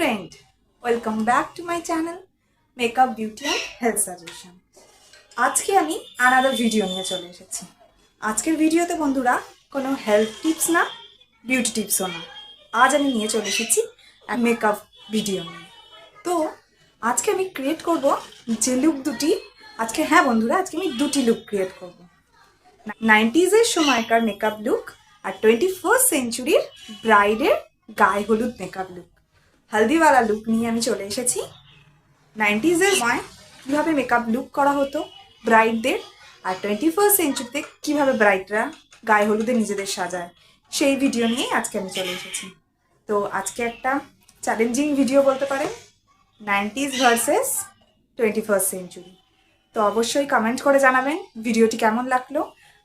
friend, welcome back to my channel Makeup Beauty and Health Suggestion. আজকে আমি another video নিয়ে চলে এসেছি। আজকের ভিডিওতে বন্ধুরা কোনো হেলথ টিপস না বিউটি টিপসও না। আজ আমি নিয়ে চলে এসেছি মেকআপ ভিডিও নিয়ে। তো আজকে আমি ক্রিয়েট করব যে লুক দুটি। আজকে হ্যাঁ বন্ধুরা আজকে আমি দুটি লুক ক্রিয়েট করব। নাইনটিজের সময়কার মেকআপ লুক আর টোয়েন্টি ফার্স্ট সেঞ্চুরির ব্রাইডের গায়ে হলুদ মেকআপ লুক হলদিওয়ালা লুক নিয়ে আমি চলে এসেছি। নাইনটিজের সময় কীভাবে মেকআপ লুক করা হতো ব্রাইডদের আর টোয়েন্টি ফার্স্ট সেঞ্চুরিতে কীভাবে ব্রাইডরা গায়ে হলুদে নিজেদের সাজায়, সেই ভিডিও নিয়েই আজকে আমি চলে এসেছি। তো আজকে একটা চ্যালেঞ্জিং ভিডিও বলতে পারেন nineties versus twenty first century তো অবশ্যই কমেন্ট করে জানাবেন ভিডিওটি কেমন লাগল,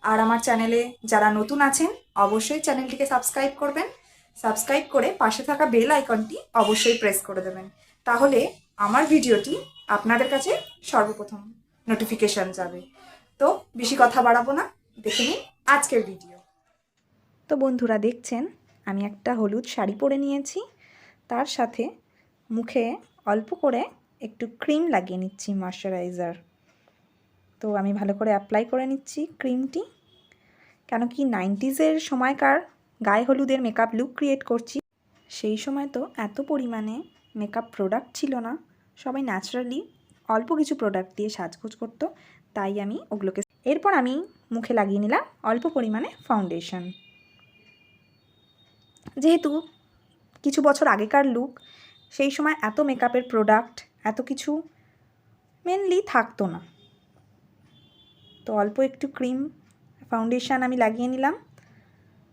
আর আমার চ্যানেলে যারা নতুন আছেন, অবশ্যই চ্যানেলটিকে সাবস্ক্রাইব করবেন সাবস্ক্রাইব করে পাশে থাকা বেল আইকনটি অবশ্যই প্রেস করে দেবেন। তাহলে আমার ভিডিওটি আপনাদের কাছে সর্বপ্রথম নোটিফিকেশান যাবে। তো বেশি কথা বাড়াবো না, দেখে নিন আজকের ভিডিও। তো বন্ধুরা দেখছেন, আমি একটা হলুদ শাড়ি পরে নিয়েছি। তার সাথে মুখে অল্প করে একটু ক্রিম লাগিয়ে নিচ্ছি ময়শ্চারাইজার তো আমি ভালো করে অ্যাপ্লাই করে নিচ্ছি ক্রিমটি। কেন কি নাইনটিজের সময়কার গায়ে হলুদের মেকআপ লুক ক্রিয়েট করছি। সেই সময় তো এত পরিমাণে মেকআপ প্রোডাক্ট ছিল না। সবাই ন্যাচারালি অল্প কিছু প্রোডাক্ট দিয়ে সাজগোজ করতো, তাই আমি ওগুলোকে এরপর আমি মুখে লাগিয়ে নিলাম অল্প পরিমাণে ফাউন্ডেশন যেহেতু কিছু বছর আগেকার লুক সেই সময় এত মেকআপের প্রোডাক্ট এত কিছু মেনলি থাকতো না। তো অল্প একটু ক্রিম ফাউন্ডেশান আমি লাগিয়ে নিলাম।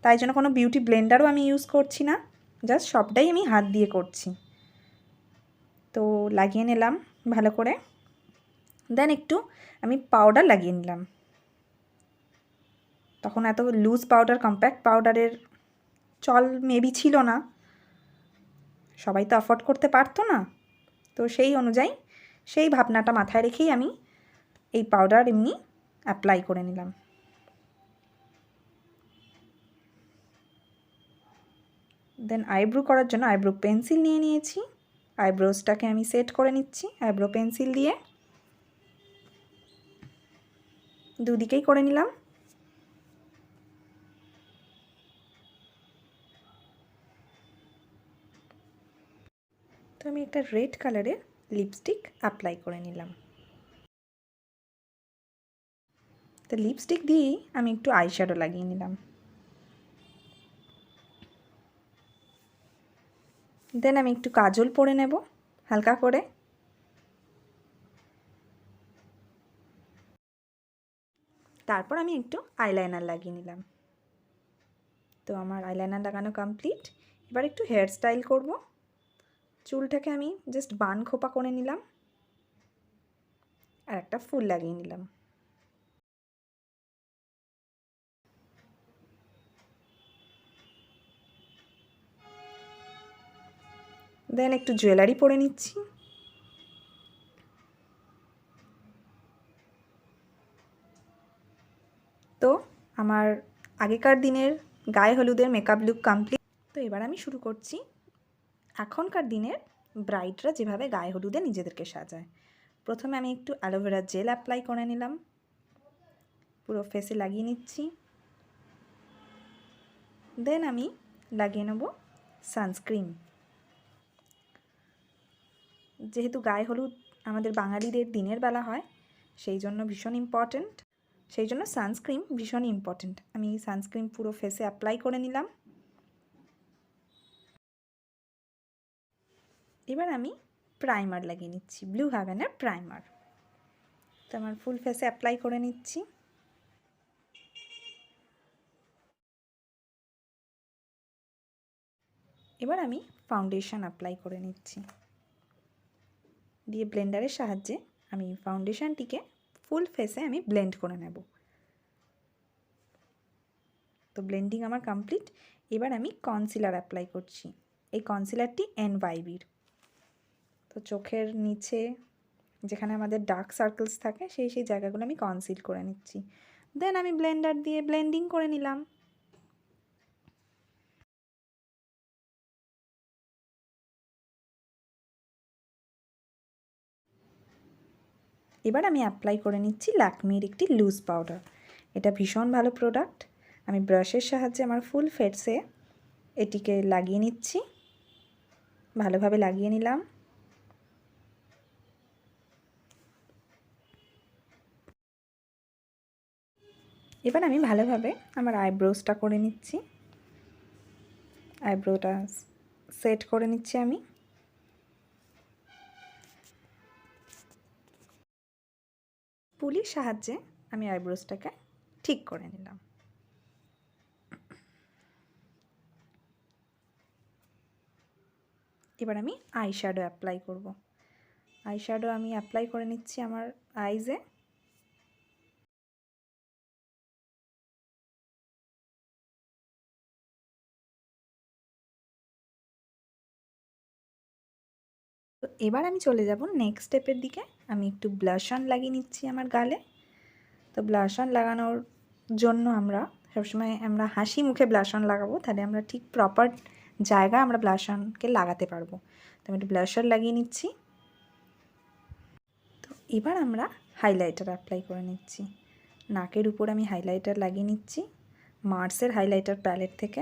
তাই জন্য কোনো বিউটি ব্লেন্ডারও আমি ইউজ করছি না। জাস্ট সবটাই আমি হাত দিয়ে করছি। তো লাগিয়ে নিলাম ভালো করে। দেন একটু আমি পাউডার লাগিয়ে নিলাম। তখন এত লুজ পাউডার কম্প্যাক্ট পাউডারের চল মেবি ছিল না। সবাই তো অ্যাফোর্ড করতে পারতো না। তো সেই অনুযায়ী সেই ভাবনাটা মাথায় রেখেই আমি এই পাউডার এমনি অ্যাপ্লাই করে নিলাম। দেন আইব্রো করার জন্য আইব্রো পেন্সিল নিয়ে নিয়েছি। আইব্রোসটাকে আমি সেট করে নিচ্ছি আইব্রো পেন্সিল দিয়ে। দুদিকেই করে নিলাম। তো আমি একটা রেড কালারের লিপস্টিক অ্যাপ্লাই করে নিলাম। তো লিপস্টিক দিয়েই আমি একটু আইশ্যাডো লাগিয়ে নিলাম। দেন আমি একটু কাজল পরে নেব, হালকা করে। তারপর আমি একটু আইলাইনার লাগিয়ে নিলাম। তো আমার আইলাইনার লাগানো কমপ্লিট এবার একটু হেয়ার স্টাইল করব। চুলটাকে আমি জাস্ট বান খোপা করে নিলাম। আর একটা ফুল লাগিয়ে নিলাম। দেন একটু জুয়েলারি পরে নিচ্ছি। তো আমার আগেকার দিনের গায়ে হলুদের মেকআপ লুক কমপ্লিট তো এবার আমি শুরু করছি। এখনকার দিনের ব্রাইডরা যেভাবে গায়ে হলুদে নিজেদেরকে সাজায়। প্রথমে আমি একটু অ্যালোভেরা জেল অ্যাপ্লাই করে নিলাম। পুরো ফেসে লাগিয়ে নিচ্ছি। দেন আমি লাগিয়ে নেব সানস্ক্রিন যেহেতু গায়ে হলুদ আমাদের বাঙালিদের দিনের বেলা হয়, সেই জন্য ভীষণ ইম্পর্ট্যান্ট সেই জন্য সানস্ক্রিন ভীষণ ইম্পর্ট্যান্ট আমি সানস্ক্রিন পুরো ফেসে অ্যাপ্লাই করে নিলাম। এবার আমি প্রাইমার লাগিয়ে নিচ্ছি ব্লু হ্যাভেনের প্রাইমার তো আমার ফুল ফেসে অ্যাপ্লাই করে নিচ্ছি। এবার আমি ফাউন্ডেশন অ্যাপ্লাই করে নিচ্ছি। দিয়ে ব্লেন্ডারের সাহায্যে আমি ফাউন্ডেশনটিকে ফুল ফেসে আমি ব্লেন্ড করে নেব। তো ব্লেন্ডিং আমার কমপ্লিট এবার আমি কনসিলার অ্যাপ্লাই করছি। এই কনসিলারটি এন ওয়াইবির তো চোখের নিচে যেখানে আমাদের ডার্ক সার্কেলস থাকে, সেই সেই জায়গাগুলো আমি কনসিল করে নিচ্ছি। দেন আমি ব্লেন্ডার দিয়ে ব্লেন্ডিং করে নিলাম। এবার আমি অ্যাপ্লাই করে নিচ্ছি ল্যাকমির একটি লুজ পাউডার এটা ভীষণ ভালো প্রোডাক্ট আমি ব্রাশের সাহায্যে আমার ফুল ফেটসে এটিকে লাগিয়ে নিচ্ছি। ভালোভাবে লাগিয়ে নিলাম। এবার আমি ভালোভাবে আমার আইব্রোসটা করে নিচ্ছি। আইব্রোটা সেট করে নিচ্ছি আমি। পুলির সাহায্যে আমি আইব্রোসটাকে ঠিক করে নিলাম। এবার আমি আই শ্যাডো অ্যাপ্লাই করব। আই শ্যাডো আমি অ্যাপ্লাই করে নিচ্ছি আমার আইজে। এবার আমি চলে যাব নেক্সট স্টেপের দিকে। আমি একটু ব্লাশ ব্লাশন লাগিয়ে নিচ্ছি আমার গালে। তো ব্লাশ ব্লাশন লাগানোর জন্য আমরা সবসময় আমরা হাসি মুখে ব্লাশন লাগাবো, তাহলে আমরা ঠিক প্রপার জায়গায় আমরা ব্লাশনকে লাগাতে পারব। তো আমি একটু ব্লাশার লাগিয়ে নিচ্ছি। তো এবার আমরা হাইলাইটার অ্যাপ্লাই করে নিচ্ছি। নাকের উপর আমি হাইলাইটার লাগিয়ে নিচ্ছি মার্সের হাইলাইটার প্যালেট থেকে।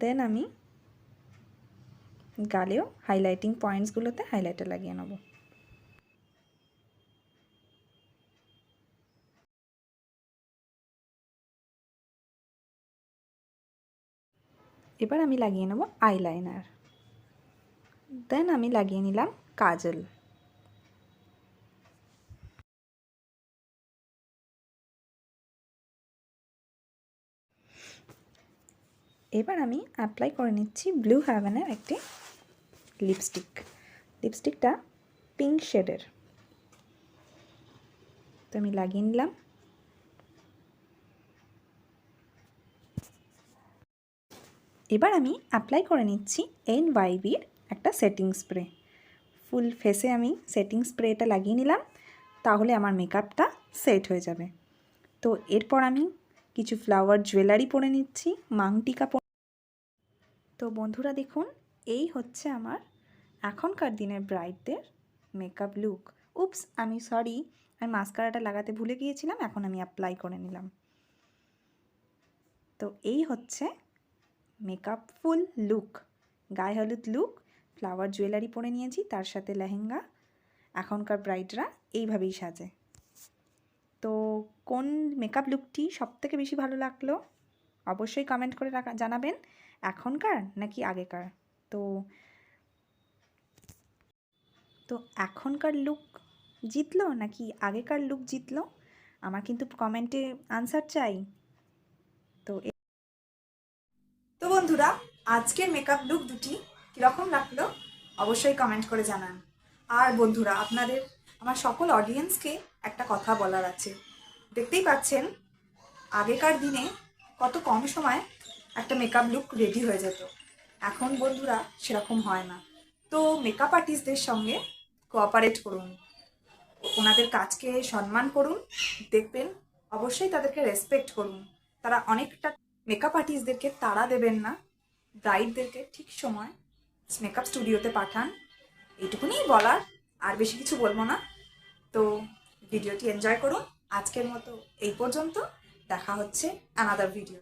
দেন আমি গালেও হাইলাইটিং পয়েন্টসগুলোতে হাইলাইটার লাগিয়ে নেব। এবার আমি লাগিয়ে নেব আইলাইনার দেন আমি লাগিয়ে নিলাম কাজল। এবার আমি অ্যাপ্লাই করে নিচ্ছি ব্লু হ্যাভেনের একটি লিপস্টিক। লিপস্টিকটা পিঙ্ক শেডের তো আমি লাগিয়ে নিলাম। এবার আমি অ্যাপ্লাই করে নিচ্ছি এন ওয়াইবির একটা সেটিং স্প্রে ফুল ফেসে আমি সেটিং স্প্রেটা লাগিয়ে নিলাম, তাহলে আমার মেকআপটা সেট হয়ে যাবে। তো এরপর আমি কিছু ফ্লাওয়ার জুয়েলারি পরে নিচ্ছি, মাংটিকা তো বন্ধুরা দেখুন এই হচ্ছে আমার এখনকার দিনের ব্রাইডদের মেকআপ লুক উপস আমি সরি আমি মাস্কারাটা লাগাতে ভুলে গিয়েছিলাম, এখন আমি অ্যাপ্লাই করে নিলাম। তো এই হচ্ছে মেকআপ ফুল লুক গায়ে হলুদ লুক ফ্লাওয়ার জুয়েলারি পরে নিয়েছি, তার সাথে লেহেঙ্গা। এখনকার ব্রাইডরা এইভাবেই সাজে। তো কোন মেকআপ লুকটি সবথেকে বেশি ভালো লাগল? অবশ্যই কমেন্ট করে জানাবেন। এখনকার নাকি আগেকার? তো তো এখনকার লুক জিতলো নাকি আগেকার লুক জিতলো? আমার কিন্তু কমেন্টে আনসার চাই। তো তো বন্ধুরা, আজকের মেকআপ লুক দুটি কীরকম লাগল অবশ্যই কমেন্ট করে জানান। আর বন্ধুরা, আপনাদের, আমার সকল অডিয়েন্সকে একটা কথা বলার আছে। দেখতেই পাচ্ছেন, আগেকার দিনে কত কম সময় একটা মেকআপ লুক রেডি হয়ে যেত। এখন বন্ধুরা সেরকম হয় না। তো মেকআপ আর্টিস্টদের সঙ্গে কোঅপারেট করুন। ওনাদের কাজকে সম্মান করুন, দেখবেন অবশ্যই তাদেরকে রেসপেক্ট করুন। তারা অনেকটা মেকআপ আর্টিস্টদেরকে তাড়া দেবেন না ব্রাইডদেরকে ঠিক সময় মেকআপ স্টুডিওতে পাঠান। এইটুকুনি বলার, আর বেশি কিছু বলব না। তো ভিডিওটি এনজয় করুন। আজকের মতো এই পর্যন্ত। দেখা হচ্ছে আনাদার ভিডিও